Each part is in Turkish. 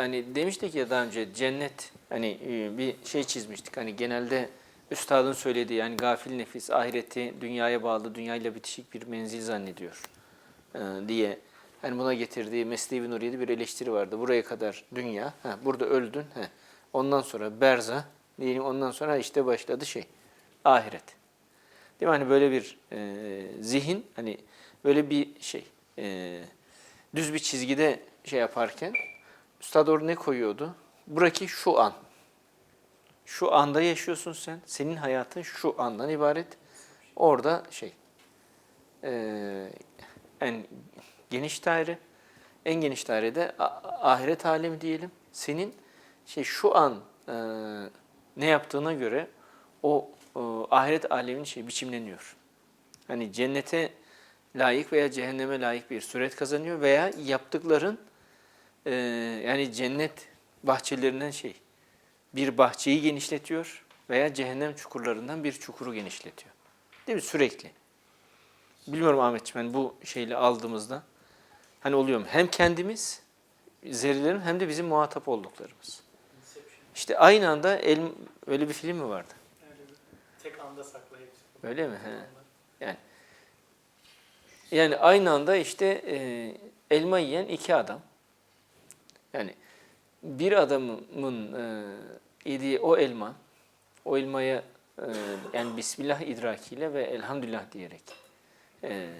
hani demiştik ya daha önce cennet hani e, bir şey çizmiştik. Hani genelde üstadın söylediği yani gafil nefis ahireti dünyaya bağlı, dünyayla bitişik bir menzil zannediyor e, diye. Hani buna getirdiği Mesnevi Nuriye'de bir eleştiri vardı. Buraya kadar dünya, ha, burada öldün. Ha. Ondan sonra berza, diyelim ondan sonra işte başladı şey, ahiret. Değil mi? Hani böyle bir e, zihin, hani böyle bir şey, e, düz bir çizgide şey yaparken, Üstad orada ne koyuyordu? Buradaki şu an. Şu anda yaşıyorsun sen. Senin hayatın şu andan ibaret. Orada şey, e, en geniş daire, en geniş dairede ahiret alemi diyelim. Senin şey şu an e, ne yaptığına göre o e, ahiret alemin şey biçimleniyor. Hani cennete layık veya cehenneme layık bir suret kazanıyor veya yaptıkların e, yani cennet bahçelerinden şey bir bahçeyi genişletiyor veya cehennem çukurlarından bir çukuru genişletiyor. Değil mi? Sürekli. Bilmiyorum Ahmetciğim hani bu şeyle aldığımızda hani oluyor mu? Hem kendimiz zerrelerin hem de bizim muhatap olduklarımız. İşte aynı anda el, öyle bir film mi vardı? Tek anda sakla hepsi. Öyle mi? He. Yani yani aynı anda işte e, elma yiyen iki adam. Yani bir adamın e, yediği o elma, o elmaya e, yani Bismillah idrakiyle ve Elhamdülillah diyerek e,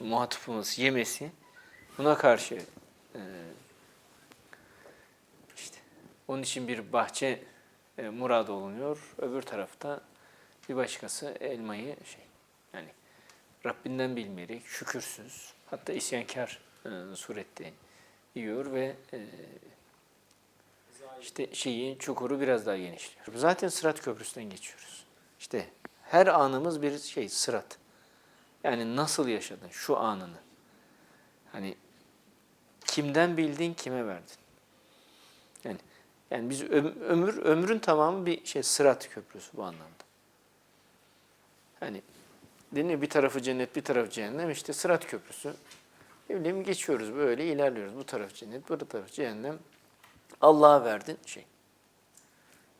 muhatapımız yemesi buna karşı e, işte onun için bir bahçe e, murad olunuyor. Öbür tarafta bir başkası elmayı şey yani Rabbinden bilmeyerek şükürsüz hatta isyankar e, surette yiyor ve e, işte şeyi çukuru biraz daha genişliyor. Zaten Sırat Köprüsü'nden geçiyoruz. İşte her anımız bir şey sırat. Yani nasıl yaşadın şu anını? Hani kimden bildin kime verdin? Yani yani biz öm- ömür ömrün tamamı bir şey sırat köprüsü bu anlamda. Hani deniyor bir tarafı cennet bir tarafı cehennem işte sırat köprüsü. Ne bileyim geçiyoruz böyle ilerliyoruz. Bu taraf cennet bu taraf cehennem. Allah'a verdin şey.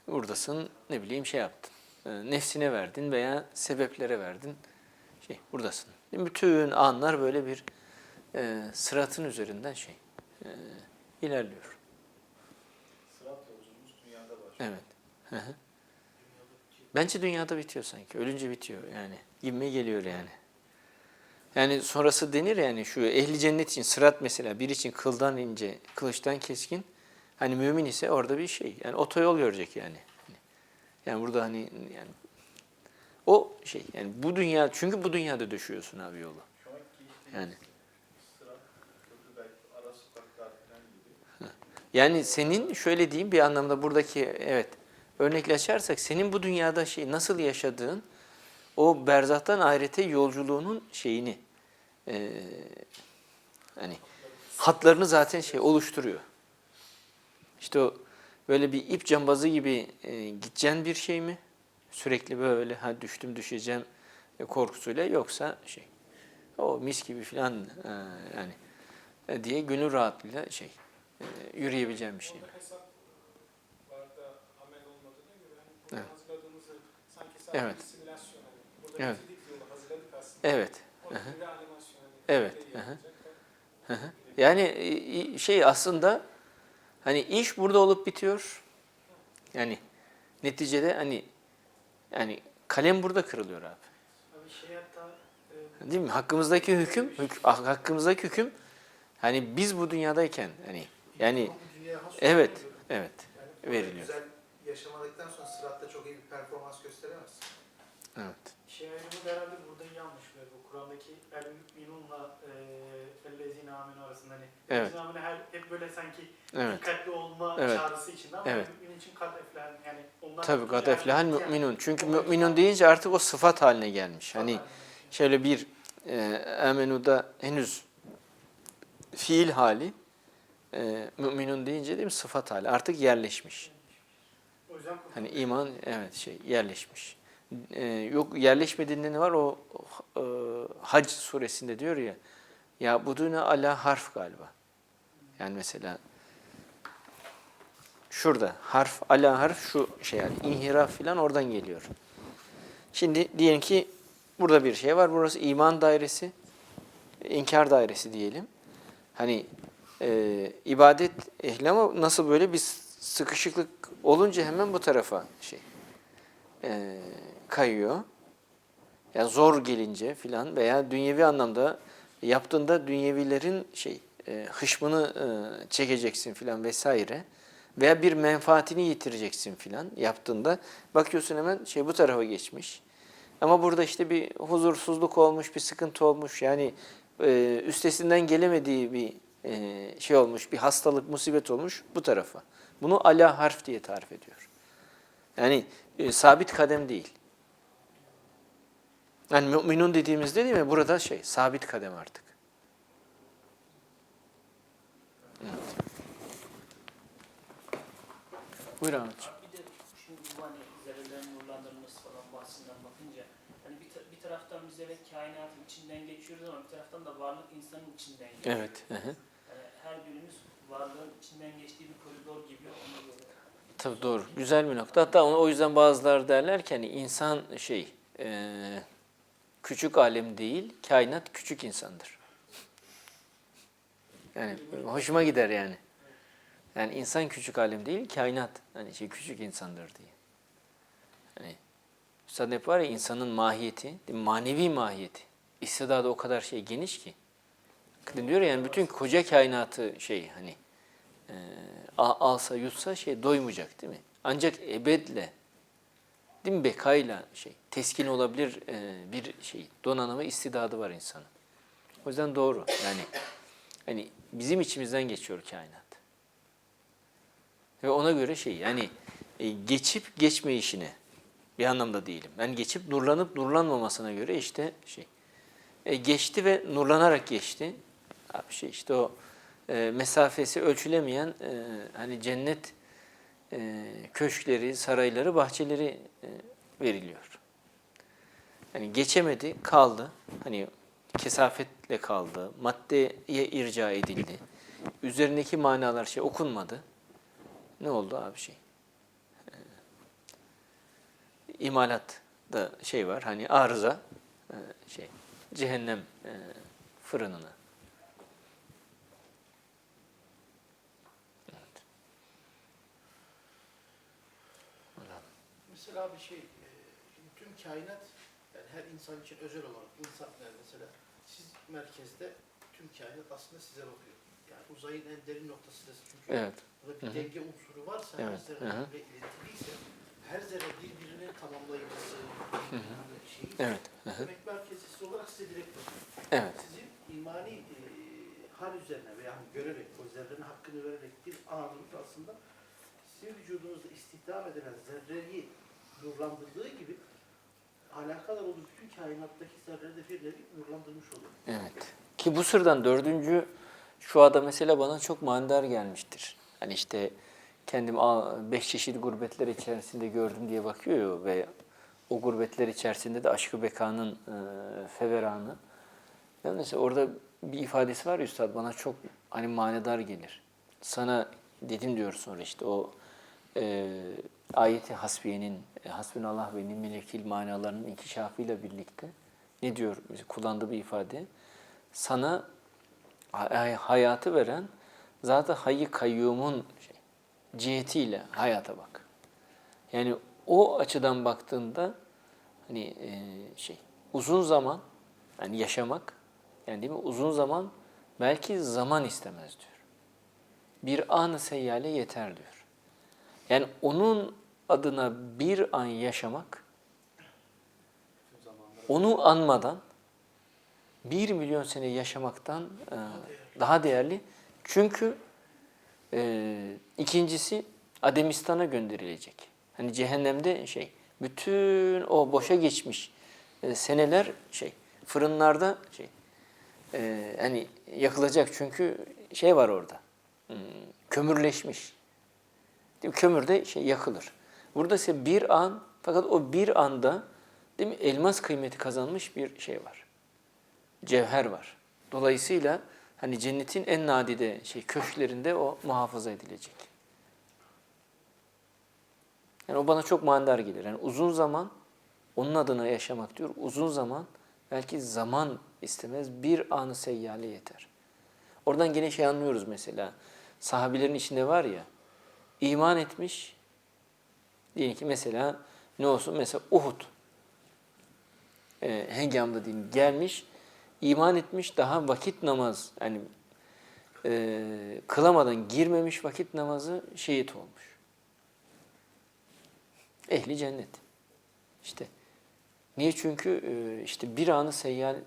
Buradasın ne bileyim şey yaptın. E, Nefsine verdin veya sebeplere verdin. Şey buradasın. Bütün anlar böyle bir e, sıratın üzerinden şey e, ilerliyor. Sırat yolculuğumuz dünyada başlıyor. Evet. Hı hı. Bence dünyada bitiyor sanki. Ölünce bitiyor yani. Gibime geliyor yani. Yani sonrası denir yani şu ehli cennet için sırat mesela bir için kıldan ince, kılıçtan keskin. Hani mümin ise orada bir şey. Yani otoyol görecek yani. Yani burada hani yani o şey yani bu dünya çünkü bu dünyada düşüyorsun abi işte Yani. Yani senin şöyle diyeyim bir anlamda buradaki evet örnekle açarsak senin bu dünyada şey nasıl yaşadığın o berzahtan ahirete yolculuğunun şeyini eee hani hatlarını zaten şey oluşturuyor. İşte o böyle bir ip cambazı gibi e, gideceğin bir şey mi? Sürekli böyle ha düştüm düşeceğim e, korkusuyla yoksa şey o mis gibi falan e, yani e, diye gönül rahatlığıyla şey e, yürüyebileceğim bir şey mi? Orada hesap Evet. Evet. Evet. Hı. Yani şey aslında hani iş burada olup bitiyor. Yani neticede hani yani kalem burada kırılıyor abi. Abi şey hatta e, Değil mi? Hakkımızdaki hüküm, hük- ah, hakkımızdaki hüküm hani biz bu dünyadayken hani yani evet, evet yani veriliyor. Güzel yaşamadıktan sonra sıratta çok iyi bir performans gösteremezsin. Evet. Şey ayrımı da herhalde burada yanlış ve bu Kur'an'daki el müminunla e, ellezine amenu arasında hani Evet. ellezine her hep böyle sanki Evet. dikkatli olma Evet. çağrısı içinde ama Evet. mümin için kat eflahen yani onlar Tabii kad yani- müminun. Çünkü müminun deyince artık o sıfat haline gelmiş. Hani şöyle bir e, amenuda henüz fiil hali e, müminun deyince değil mi sıfat hali artık yerleşmiş. O yüzden Hani iman evet şey yerleşmiş. E, yok yerleşmediğinde ne var o e, Hac suresinde diyor ya ya budune ala harf galiba. Yani mesela Şurada harf, ala harf şu şey yani inhiraf filan oradan geliyor. Şimdi diyelim ki burada bir şey var. Burası iman dairesi, inkar dairesi diyelim. Hani e, ibadet ehli ama nasıl böyle bir sıkışıklık olunca hemen bu tarafa şey e, kayıyor. Ya zor gelince filan veya dünyevi anlamda yaptığında dünyevilerin şey e, hışmını e, çekeceksin filan vesaire veya bir menfaatini yitireceksin filan yaptığında bakıyorsun hemen şey bu tarafa geçmiş. Ama burada işte bir huzursuzluk olmuş, bir sıkıntı olmuş. Yani e, üstesinden gelemediği bir e, şey olmuş, bir hastalık, musibet olmuş bu tarafa. Bunu ala harf diye tarif ediyor. Yani e, sabit kadem değil. Yani müminun dediğimizde değil mi? Burada şey, sabit kadem artık. Evet. Buyur Ahmetciğim. Bir de şimdi bu hani zerrelerin nurlandırılması falan bahsinden bakınca hani bir, bir taraftan biz evet kainatın içinden geçiyoruz ama bir taraftan da varlık insanın içinden geçiyor. Evet. hı hı. Yani her birimiz varlığın içinden geçtiği bir koridor gibi ona göre. Tabii doğru. Güzel bir nokta. Hatta o yüzden bazıları derler ki hani insan şey e, küçük alem değil, kainat küçük insandır. Yani hoşuma gider yani. Yani insan küçük alem değil, kainat hani şey küçük insandır diye. Hani Üstad hep var ya insanın mahiyeti, manevi mahiyeti. İstidadı o kadar şey geniş ki. Diyor ya, yani bütün koca kainatı şey hani e, alsa yutsa şey doymayacak değil mi? Ancak ebedle değil mi bekayla şey teskin olabilir e, bir şey donanımı istidadı var insanın. O yüzden doğru yani hani bizim içimizden geçiyor kainat. Ve ona göre şey yani e, geçip geçme işine bir anlamda değilim. Ben geçip nurlanıp nurlanmamasına göre işte şey e, geçti ve nurlanarak geçti. Abi şey işte o mesafesi ölçülemeyen hani cennet e, köşkleri, sarayları, bahçeleri e, veriliyor. Hani geçemedi, kaldı. Hani kesafetle kaldı, maddeye irca edildi. Üzerindeki manalar şey okunmadı. Ne oldu abi şey? E, imalat da şey var hani arıza e, şey cehennem e, fırınına. Mesela bir şey, e, tüm kainat, yani her insan için özel olarak, insan yani mesela siz merkezde tüm kainat aslında size bakıyor. Yani uzayın en derin noktası da çünkü Evet. burada bir Hı hı. denge unsuru varsa, her Evet, zerre hı hı. birbirine iletiliyse, her zerre birbirini tamamlayıcısı, hı. yani şeyi, Evet. hı hı. demek merkezcisi olarak size direkt bakıyor. Evet. Sizin imani e, hal üzerine veya hani görerek, o zerrenin hakkını vererek bir anınız aslında sizin vücudunuzda istihdam edilen zerreyi nurlandırdığı gibi alakadar olduğu bütün kainattaki zerreleri de bir nevi nurlandırmış oluyor. Evet. Ki bu sırdan dördüncü şu ada mesela bana çok manidar gelmiştir. Hani işte kendim beş çeşit gurbetler içerisinde gördüm diye bakıyor ve o gurbetler içerisinde de aşkı bekanın e, feveranı. Yani mesela orada bir ifadesi var ya Üstad bana çok hani manidar gelir. Sana dedim diyor sonra işte o e, ayeti hasbiyenin, e, hasbunallah ve ni'mel vekil manalarının inkişafıyla birlikte ne diyor kullandığı bir ifade? Sana hay- hayatı veren zaten hayy kayyumun şey, cihetiyle hayata bak. Yani o açıdan baktığında hani e, şey uzun zaman yani yaşamak yani değil mi uzun zaman belki zaman istemez diyor. Bir an seyyale yeter diyor. Yani onun adına bir an yaşamak onu anmadan bir milyon sene yaşamaktan e, daha değerli. Çünkü e, ikincisi Ademistan'a gönderilecek. Hani cehennemde şey, bütün o boşa geçmiş e, seneler şey, fırınlarda şey, e, hani yakılacak çünkü şey var orada, hmm, kömürleşmiş. Değil mi? Kömür de şey yakılır. Burada ise bir an, fakat o bir anda değil mi elmas kıymeti kazanmış bir şey var. Cevher var. Dolayısıyla hani cennetin en nadide şey köşklerinde o muhafaza edilecek. Yani o bana çok manidar gelir. Yani uzun zaman onun adına yaşamak diyor. Uzun zaman belki zaman istemez. Bir anı seyyale yeter. Oradan gene şey anlıyoruz mesela. Sahabilerin içinde var ya iman etmiş diyelim ki mesela ne olsun mesela Uhud e, hengamda diyeyim gelmiş iman etmiş daha vakit namaz yani e, kılamadan girmemiş vakit namazı şehit olmuş. Ehli cennet. İşte niye? Çünkü e, işte bir anı seyyale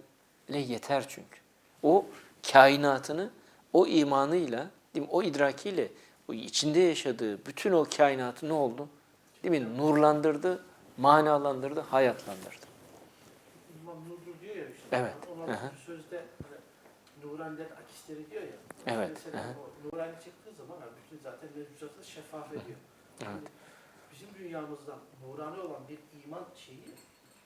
yeter çünkü. O kainatını o imanıyla, değil mi? o idrakiyle, o içinde yaşadığı bütün o kainatı ne oldu? Değil mi? Nurlandırdı, manalandırdı, hayatlandırdı. İmam Nurdur diyor ya işte. Evet, Ona sözde hani, Nurani'den akisleri diyor ya. Evet, Mesela o Nurani çıktığı zaman hani bütün zaten mevzuatı şeffaf ediyor. Evet. Şimdi Bizim dünyamızdan nurani olan bir iman şeyi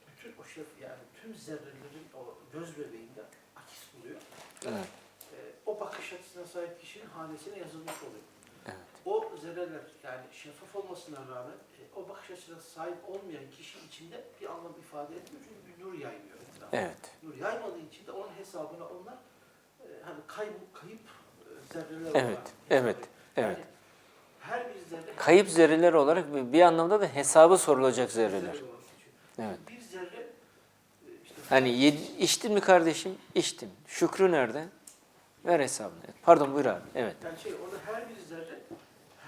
bütün o şef yani tüm zerrelerin o göz bebeğinde akis buluyor. Evet. Ee, o bakış açısına sahip kişinin hanesine yazılmış oluyor. Evet. O zerreler yani şeffaf olmasına rağmen e, o bakış açısına sahip olmayan kişi içinde bir anlam ifade etmiyor çünkü bir nur yaymıyor etrafa. Evet. Nur yaymadığı için de onun hesabına onlar e, hani kayıp, kayıp e, zerreler Evet, olarak evet, hesap evet. Yani her bir zerre Kayıp zerreler olarak bir- bir anlamda da hesabı sorulacak zerreler. zerre olarak geçiyor. Evet. Bir zerre e, işte Hani yedi- içtin mi kardeşim? İçtim. Şükrü nerede? Ver hesabını. Pardon buyur abi. Evet. yani şey orada her bir zerre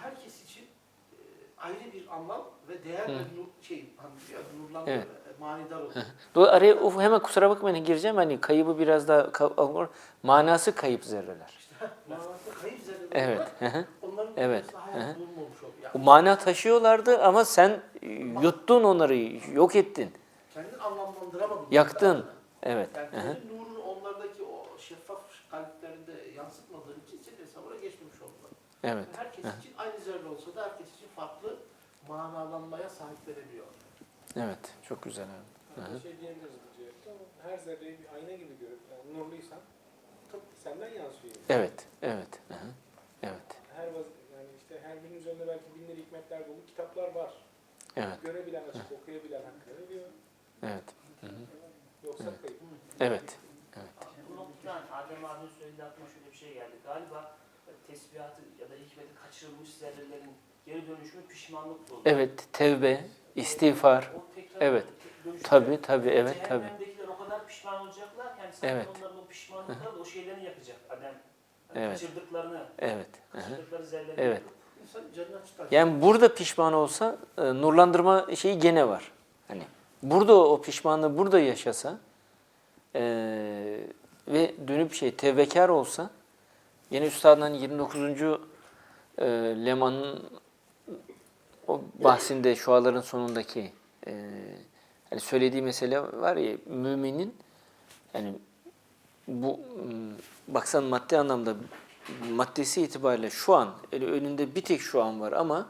herkes için e, ayrı bir anlam ve değer Hı. ve nur, şey nurlanma Evet. ve manidar oluyor. Do araya hemen kusura bakmayın gireceğim. Hani kaybı biraz daha manası kayıp zerreler. İşte manasında kayıp zerreler Evet. hı. onların Evet, hayat bulunmamış oluyor. O Yani mana taşıyorlardı ama sen e, yuttun onları, yok ettin. kendini anlamlandıramadın. Yaktın. Evet. Yani hı hı. senin nurunu onlardaki o şeffaf kalplerinde yansıtmadığın için senin hesabına geçmemiş oldular. Evet. Herkes Hı. için aynı zerre olsa da herkes için farklı manalanmaya sahip verebiliyor. Evet. Çok güzel. Hı hı. Bir şey diyebiliriz ama her zerreyi bir ayna gibi görüp yani nurluysan tabii senden yansıyor. Evet. Evet. Hı hı. Evet. Her vaz yani işte her birinin üzerinde belki binler hikmetler dolu kitaplar var. Evet. Görebilen, açıp okuyabilen hakkını veriyor. Evet. Hı hı. Yoksa Evet. kayıp. Evet. Bu noktadan Adem abinin söylediği aklıma şöyle bir şey geldi. Galiba e, tesbihatı ya da hikmeti kaçırılmış zerrelerin geri dönüşümü pişmanlık dolu. Evet. Tevbe, istiğfar. O tekrar Evet. Tabii tabii. Evet tabii. Cehennemdekiler o kadar pişman olacaklar ki sanki Evet. onların o pişmanlıkları da o şeylerini yakacak. Adem Evet. kaçırdıklarını, Evet. Kaçırdıkları zerreleri Evet. Yani burada pişman olsa e, nurlandırma şeyi gene var. Hani burada o pişmanlığı burada yaşasa e, ve dönüp şey tevbekar olsa yine üstadın hani 29. E, Leman'ın o bahsinde şuaların sonundaki e, hani söylediği mesele var ya müminin yani bu m, baksan maddi anlamda maddesi itibariyle şu an yani önünde bir tek şu an var ama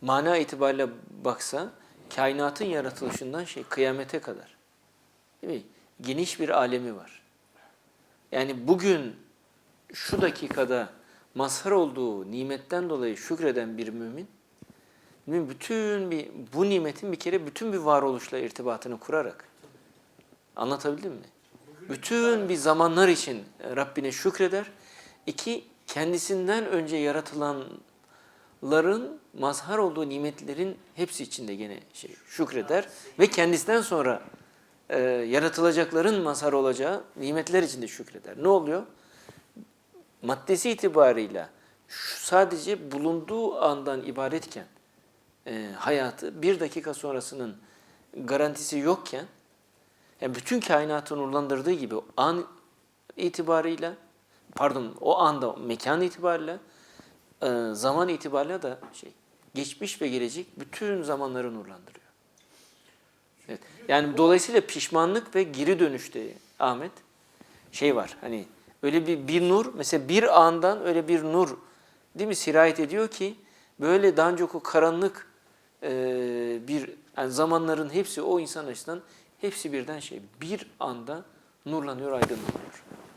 mana itibariyle baksa kainatın yaratılışından şey kıyamete kadar değil mi? Geniş bir alemi var. Yani bugün şu dakikada mazhar olduğu nimetten dolayı şükreden bir mümin bütün bir bu nimetin bir kere bütün bir varoluşla irtibatını kurarak anlatabildim mi? Bütün bir zamanlar için Rabbine şükreder. İki, kendisinden önce yaratılanların mazhar olduğu nimetlerin hepsi içinde gene şey şükreder ve kendisinden sonra e, yaratılacakların mazhar olacağı nimetler içinde şükreder. Ne oluyor? Maddesi itibarıyla sadece bulunduğu andan ibaretken e, hayatı bir dakika sonrasının garantisi yokken yani bütün kainatı nurlandırdığı gibi an itibarıyla pardon o anda mekan itibariyle e, zaman itibariyle da şey geçmiş ve gelecek bütün zamanları nurlandırıyor. Evet. Yani dolayısıyla pişmanlık ve geri dönüşte Ahmet şey var hani öyle bir bir nur mesela bir andan öyle bir nur değil mi sirayet ediyor ki böyle daha önce o karanlık e, bir yani zamanların hepsi o insan açısından hepsi birden şey bir anda nurlanıyor aydınlanıyor.